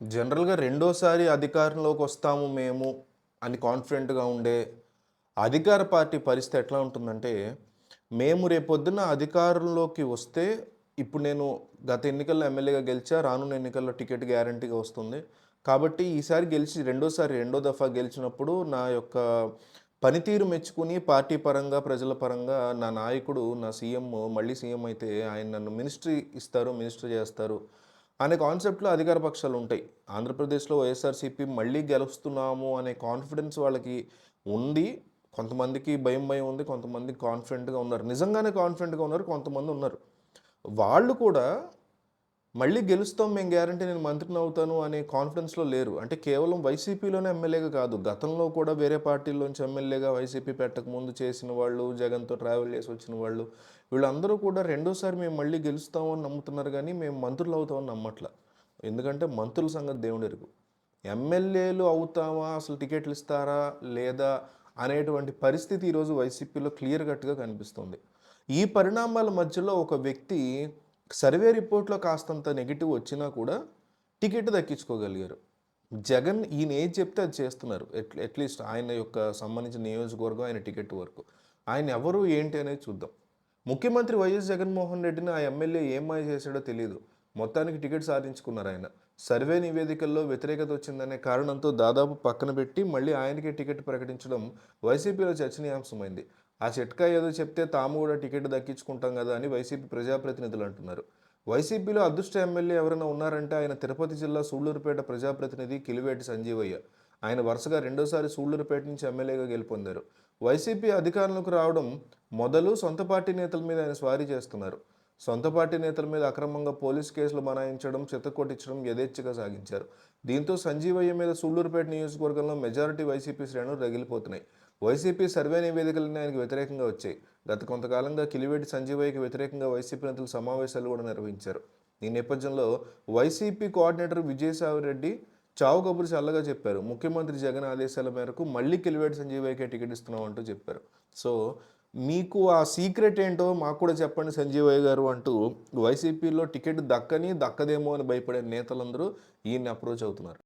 జనరల్‌గా రెండోసారి అధికారంలోకి వస్తాము మేము అని కాన్ఫిడెంట్‌గా ఉండే అధికార పార్టీ పరిస్థితి ఎట్లా ఉంటుందంటే, మేము రేపొద్దున అధికారంలోకి వస్తే ఇప్పుడు నేను గత ఎన్నికల్లో ఎమ్మెల్యేగా గెలిచా. రానున్న ఎన్నికల్లో టికెట్ గ్యారంటీగా వస్తుంది. కాబట్టి ఈసారి గెలిచి రెండోసారి రెండో దఫా గెలిచినప్పుడు నా యొక్క పనితీరు మెచ్చుకుని పార్టీ పరంగా, ప్రజల పరంగా నా నాయకుడు, నా సీఎం మళ్ళీ సీఎం అయితే ఆయన నన్ను మినిస్ట్రీ ఇస్తారు, మినిస్టర్ చేస్తారు అనే కాన్సెప్ట్‌లో అధికార పక్షాలు ఉంటాయి. ఆంధ్రప్రదేశ్‌లో వైఎస్ఆర్‌సీపీ మళ్ళీ గెలుస్తున్నాము అనే కాన్ఫిడెన్స్ వాళ్ళకి ఉంది. కొంతమందికి భయం, భయం ఉంది. కొంతమంది కాన్ఫిడెంట్‌గా ఉన్నారు. నిజంగానే కాన్ఫిడెంట్‌గా ఉన్నారు. కొంతమంది ఉన్నారు. వాళ్ళు కూడా మళ్ళీ గెలుస్తాం మేము గ్యారంటీ నేను మంత్రిని అవుతాను అనే కాన్ఫిడెన్స్‌లో లేరు. అంటే కేవలం వైసీపీలోనే ఎమ్మెల్యేగా కాదు. గతంలో కూడా వేరే పార్టీల్లోంచి ఎమ్మెల్యేగా వైసీపీ పెట్టకముందు చేసిన వాళ్ళు, జగన్‌తో ట్రావెల్ చేసి వచ్చిన వాళ్ళు, వీళ్ళందరూ కూడా రెండోసారి మేము మళ్ళీ గెలుస్తామని నమ్ముతున్నారు కానీ మేము మంత్రులు అవుతామని నమ్మట్ల. ఎందుకంటే మంత్రుల సంగతి దేవుడెరుగు. ఎమ్మెల్యేలు అవుతామా? అసలు టికెట్లు ఇస్తారా? లేదా? అనేటువంటి పరిస్థితి ఈరోజు వైసీపీలో క్లియర్ కట్‌గా కనిపిస్తుంది. ఈ పరిణామాల మధ్యలో ఒక వ్యక్తి సర్వే రిపోర్ట్‌లో కాస్తంత నెగిటివ్ వచ్చినా కూడా టికెట్ దక్కించుకోగలిగారు. జగన్ ఈయన ఏది చెప్తే అది చేస్తున్నారు. ఎట్ అట్‌లీస్ట్ ఆయన యొక్క సంబంధించిన నియోజకవర్గం, ఆయన టికెట్ వరకు. ఆయన ఎవరు? ఏంటి? అనేది చూద్దాం. ముఖ్యమంత్రి వైఎస్ జగన్మోహన్ రెడ్డిని ఆ ఎమ్మెల్యే ఏం చేశాడో తెలియదు మొత్తానికి టికెట్ సాధించుకున్నారు ఆయన సర్వే నివేదికల్లో వ్యతిరేకత వచ్చిందనే కారణంతో దాదాపు పక్కన పెట్టి మళ్ళీ ఆయనకే టికెట్ ప్రకటించడం వైసీపీలో చర్చనీయాంశమైంది. ఆ చిట్కా ఏదో చెప్తే తాము కూడా టికెట్ దక్కించుకుంటాం కదా అని వైసీపీ ప్రజాప్రతినిధులు అంటున్నారు. వైసీపీలో అదృష్ట ఎమ్మెల్యే ఎవరైనా ఉన్నారంటే ఆయన తిరుపతి జిల్లా సూళ్ళూరుపేట ప్రజాప్రతినిధి కిలివేటి సంజీవయ్య. ఆయన వరుసగా రెండోసారి సూళ్ళూరుపేట నుంచి ఎమ్మెల్యేగా గెలుపొందారు. వైసీపీ అధికారంలోకి రావడం మొదలు సొంత పార్టీ నేతల మీద ఆయన స్వారీ చేస్తున్నారు. సొంత పార్టీ నేతల మీద అక్రమంగా పోలీస్ కేసులు బనాయించడం, చితక్కొట్టించడం యథేచ్ఛగా సాగించారు. దీంతో సంజీవయ్య మీద సూళ్ళూరుపేట నియోజకవర్గంలో మెజారిటీ వైసీపీ శ్రేణులు రగిలిపోతున్నాయి. వైసీపీ సర్వే నివేదికలన్నీ ఆయనకు వ్యతిరేకంగా వచ్చాయి. గత కొంతకాలంగా కిలివేటి సంజీవయ్యకి వ్యతిరేకంగా వైసీపీ నేతలు సమావేశాలు కూడా నిర్వహించారు. ఈ నేపథ్యంలో వైసీపీ కోఆర్డినేటర్ విజయసాయిరెడ్డి చావు కబురు చల్లగా చెప్పారు. ముఖ్యమంత్రి జగన్ ఆదేశాల మేరకు మళ్ళీ కిలివేటి సంజీవయ్యకే టికెట్ ఇస్తున్నాం అంటూ చెప్పారు. సో, మీకు ఆ సీక్రెట్ ఏంటో మాకు కూడా చెప్పండి సంజీవయ్య గారు అంటూ వైసీపీలో టికెట్ దక్కని, దక్కదేమో అని భయపడే నేతలందరూ ఈయన్ని అప్రోచ్ అవుతున్నారు.